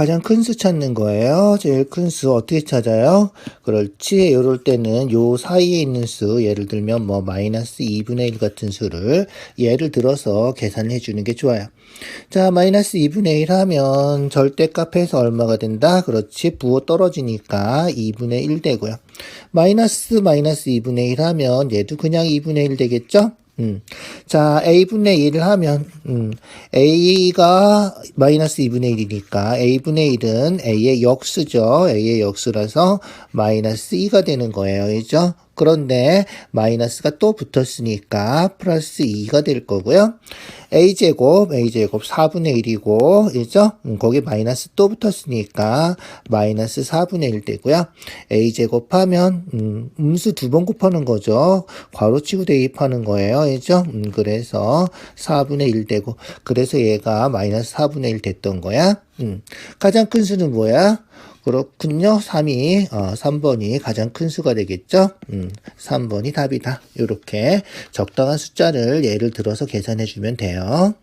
가장 큰 수 찾는 거예요. 제일 큰 수 어떻게 찾아요? 그렇지. 이럴 때는 요 사이에 있는 수, 예를 들면 뭐 마이너스 2분의 1 같은 수를 예를 들어서 계산해 주는 게 좋아요. 자, 마이너스 2분의 1 하면 절대값에서 얼마가 된다? 그렇지. 부호 떨어지니까 2분의 1 되고요. 마이너스 마이너스 2분의 1 하면 얘도 그냥 2분의 1 되겠죠? 음. 자, a분의 1을 하면, 음, a가 마이너스 2분의 1이니까 a분의 1은 a의 역수죠. a의 역수라서 마이너스 2가 되는 거예요. 그죠? 그런데 마이너스가 또 붙었으니까 플러스 2가 될 거고요. A제곱, a제곱 4분의 1이고, 그죠? 음, 거기 마이너스 또 붙었으니까 마이너스 4분의 1 되고요. a제곱 하면, 음, 음수 두 번 곱하는 거죠. 괄호치고 대입하는 거예요. 그죠? 음, 그래서 4분의 1 되고, 그래서 얘가 마이너스 4분의 1 됐던 거야. 음, 가장 큰 수는 뭐야? 그렇군요. 3이, 어, 3번이 가장 큰 수가 되겠죠? 음, 3번이 답이다. 이렇게 적당한 숫자를 예를 들어서 계산해 주면 돼요.